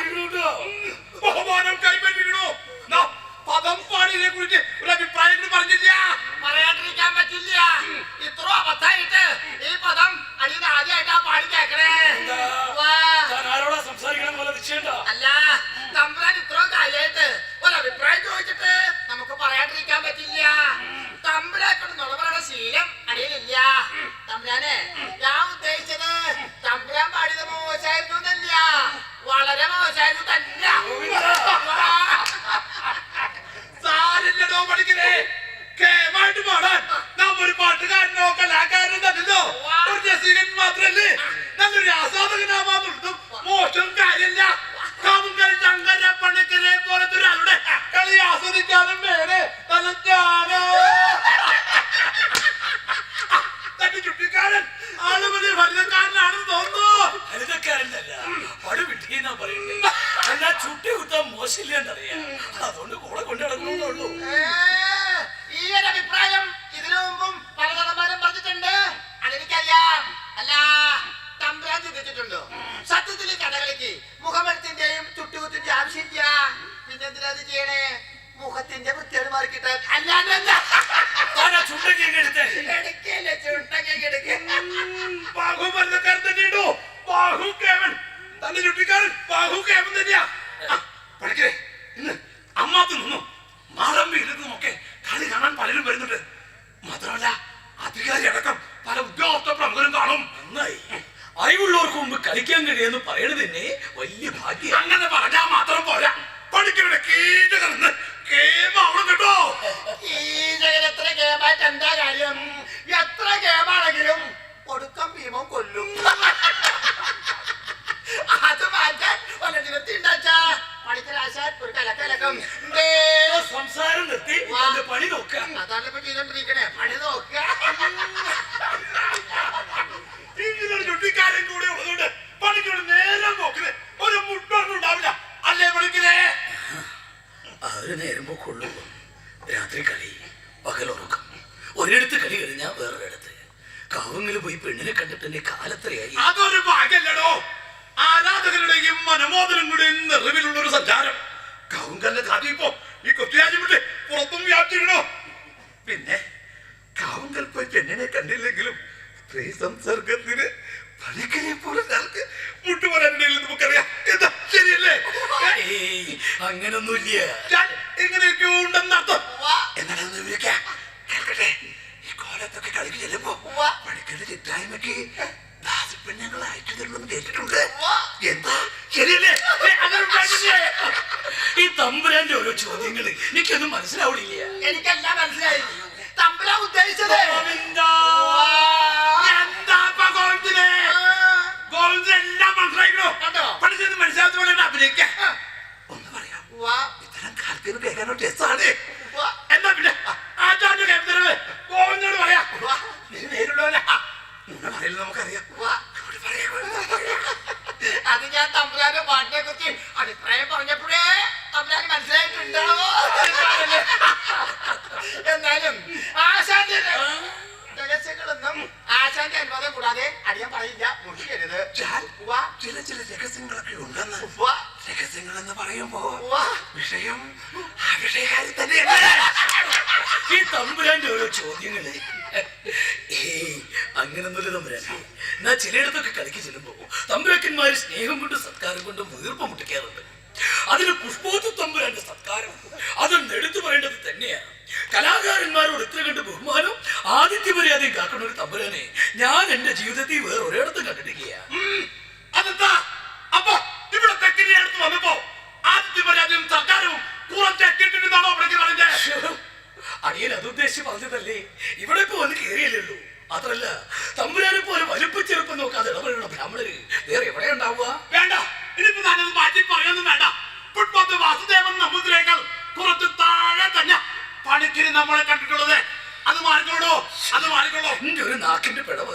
പ്രതീക്ഷിക്കുന്നുണ്ട് ബഹുമാനം കൈപ്പറ്റിക്കണു. പദം പാടിയെ കുറിച്ച് ഒരു അഭിപ്രായം കൂടി പറഞ്ഞില്ല. പറയാണ്ടിരിക്കാൻ പറ്റില്ല. ഇത്ര അബദ്ധമായിട്ട് ഈ പദം അടിയിൽ ആദ്യമായിട്ടാ പാടി കേക്കണേ. സംസാരിക്കണം പോലെ അല്ല തമ്പുരാൻ ഇത്ര കാര്യമായിട്ട് ഒരു അഭിപ്രായം ചോദിച്ചിട്ട് നമുക്ക് പറയാണ്ടിരിക്കാൻ പറ്റില്ല. തമ്പുരാക്കൊണ്ട് നുളവരുടെ ശീലം അടിയിലില്ല തമ്പുരാനെ അതുകൊണ്ട് കൂടെ കൊണ്ടു നടക്കണമെന്നുള്ളൂ ഈ ഒരു അഭിപ്രായം ഇതിനു മുമ്പും പല നടന്മാരും പറഞ്ഞിട്ടുണ്ട്. അതെനിക്കറിയാം. അല്ല തമ്പുരാൻ ചിന്തിച്ചിട്ടുണ്ടോ? സത്യത്തിൽ കഥകളിക്ക് മുഖമെടുത്തിന്റെയും ചുട്ടുകുത്തിന്റെ ആവശ്യമില്ല. പിന്നെ എന്തിനാ അത് ചെയ്യണേ? മുഖത്തിന്റെ വൃത്തികൾ ആ ചുണ്ടൊക്കെ എടുക്കല്ലേ ചുണ്ടൊക്കെ എടുക്ക. ബാഹു കേവൻ. തന്റെ ചുട്ടിക്കാരൻ ബാഹു കേവൻ തന്നെയാ. പലരും വരുന്നുണ്ട്. മാത്രമല്ല അധികാരി അടക്കം പല ഉദ്യോഗസ്ഥ പ്രമുഖരും കാണും. നന്നായി. അറിവുള്ളവർക്ക് മുമ്പ് കളിക്കാൻ കഴിയുമെന്ന് പറയണത് തന്നെ വലിയ ഭാഗ്യം അങ്ങനെ പറഞ്ഞാൽ മാത്രം പോരാ. പഠിക്കവിടെ കീഴകർന്ന് കേമാവണം കേട്ടോ ഈ ജഗൻ എത്ര ഗെയിമായിട്ട് എന്താ കാര്യം? എത്ര ഗെയിമാണെങ്കിലും അതാണ് ചെയ്തോണ്ടിരിക്കണേ പണി നോക്കുക ഇങ്ങനൊരു ചുട്ടിക്കാരൻ കൂടെ ഉള്ളതുകൊണ്ട് പഠിക്കവിടെ നേരം നോക്കിന് ഒരു മുട്ടൊന്നും ഉണ്ടാവില്ല. അല്ലേ പഠിക്കലേ അവർ നേരം പോക്കുള്ളൂ. രാത്രി കളി പകലുറക്കം. ഒരിടത്ത് കളി കഴിഞ്ഞാൽ വേറൊരിടത്ത്. കാവങ്ങിൽ പോയി പെണ്ണിനെ കണ്ടിട്ട് എന്റെ കാലത്രയായി? അതൊരു ഭാഗ്യല്ലടോ. ആരാധകരുടെയും മനമോദനങ്ങളുടെയും നിറവിലുള്ള ഒരു സഞ്ചാരം. കൗങ്കന്റെ കഥ ഇപ്പോ ഈ കൊച്ചുരാജ്യം വിട്ട് പുറത്തും വ്യാപിച്ചിരണോ പെണ്ണിനെ കണ്ടില്ലെങ്കിലും സ്ത്രീ സംസർഗത്തിന് പണിക്കനെ പോലെ ഒരാൾക്ക് മുട്ടുപോലെ നമുക്കറിയാം. എന്താ? ശരിയല്ലേ? അങ്ങനൊന്നുമില്ല. എങ്ങനെയൊക്കെയോ ഉണ്ടെന്നർത്ഥം എന്നാലും വിളിക്കാം. കേൾക്കട്ടെ? ഈ കോലത്തൊക്കെ കളിക്ക് ചെല്ലുമ്പോ. പണിക്കരുടെ ചിറ്റായ്മക്ക് ദാസിപ്പെണ്ണുങ്ങൾ അയച്ചു തരണമെന്ന് കേട്ടിട്ടുണ്ട്. എന്താ? ശരിയല്ലേ? ഈ തമ്പുരാന്റെ ഓരോ ചോദ്യങ്ങൾ എനിക്കൊന്നും മനസ്സിലാവണില്ല. എനിക്കെല്ലാം മനസ്സിലായി. തമ്പുരാൻ ഉദ്ദേശിച്ചത് കേൾക്കാനോ വാ എന്നാ പിന്നെ? ആചാര്യ കേന്ദ്രങ്ങൾ ഗോവിന്ദനോട് പറയാ. നീ നേരിടുവല്ല നുണ പറയില്ല നമുക്കറിയാം. അത് ഞാൻ തമ്പുരാന്റെ പാട്ടിനെ കുറിച്ച് അഭിപ്രായം പറഞ്ഞപ്പോഴേ തമ്പുരാന് മനസ്സിലായിട്ടുണ്ടാവോ? എന്നാലും ആശാന്റെ രഹസ്യങ്ങളൊന്നും ആശാന്റെ അനുവാദം കൂടാതെ അടിയാൻ പറയില്ല. വാ. ചില ചില രഹസ്യങ്ങളൊക്കെ ഉണ്ടെന്ന് വാ. രഹസ്യങ്ങൾ എന്ന് പറയുമ്പോ വിഷയം വിഷയകാരി തന്നെയാണ് ഈ തമ്പുരാന്റെ ഓരോ ചോദ്യങ്ങൾ. അങ്ങനൊന്നുമില്ല തമ്പുരാൻ ഞാൻ ചിലയിടത്തൊക്കെ കളിക്ക് ചെല്ലുമ്പോ തമ്പുരാക്കന്മാര് സ്നേഹം കൊണ്ടും സത്കാരം കൊണ്ടും വീർപ്പ് മുട്ടിക്കാറുണ്ട്. അതിന് പുഷ്പോത്ത് തമ്പുരാന്റെ സത്കാരം. അതൊന്ന് എടുത്തു പറയേണ്ടത് തന്നെയാണ് കലാകാരന്മാരോട് ഇത്ര കണ്ട് ബഹുമാനം ആദിത്യ മര്യാദയും കാക്കുന്ന ഒരു തമ്പുരാനെ. ഞാൻ എന്റെ ജീവിതത്തിൽ വേറെ ഒരിടത്തും കണ്ടിട്ടില്ല. വന്നപ്പോ ആദ്യ പരാജയം സർക്കാരും കുറച്ച് കെട്ടിട്ടുണ്ടാണോ പറഞ്ഞത് പറഞ്ഞേ? അടിയൻ അതുദ്ദേശിച്ച് പറഞ്ഞതല്ലേ? ഇവിടെ ഇപ്പൊ വന്ന് കേറിയല്ലോ മാത്രല്ല തമ്പുരാനെ പോലെ വലുപ്പച്ചെറുപ്പം നോക്കാതെ ഇടപെടുന്ന ബ്രാഹ്മണര് വേറെ എവിടെ ഉണ്ടാവുക? വേണ്ട ഇനിയിപ്പോ ഞാനത് മാറ്റി പറയൊന്നും വേണ്ട. ഫുട്പാത്ത് വാസുദേവൻ നമ്പൂതിരേക്കാൾ കുറച്ച് താഴെ തന്നെ പണിക്കിന് നമ്മളെ കണ്ടിട്ടുള്ളത്. അത് മാറിക്കോളൂ അത് മാറിക്കോളൂ. എന്റെ ഒരു നാക്കിന്റെ പിടവ്.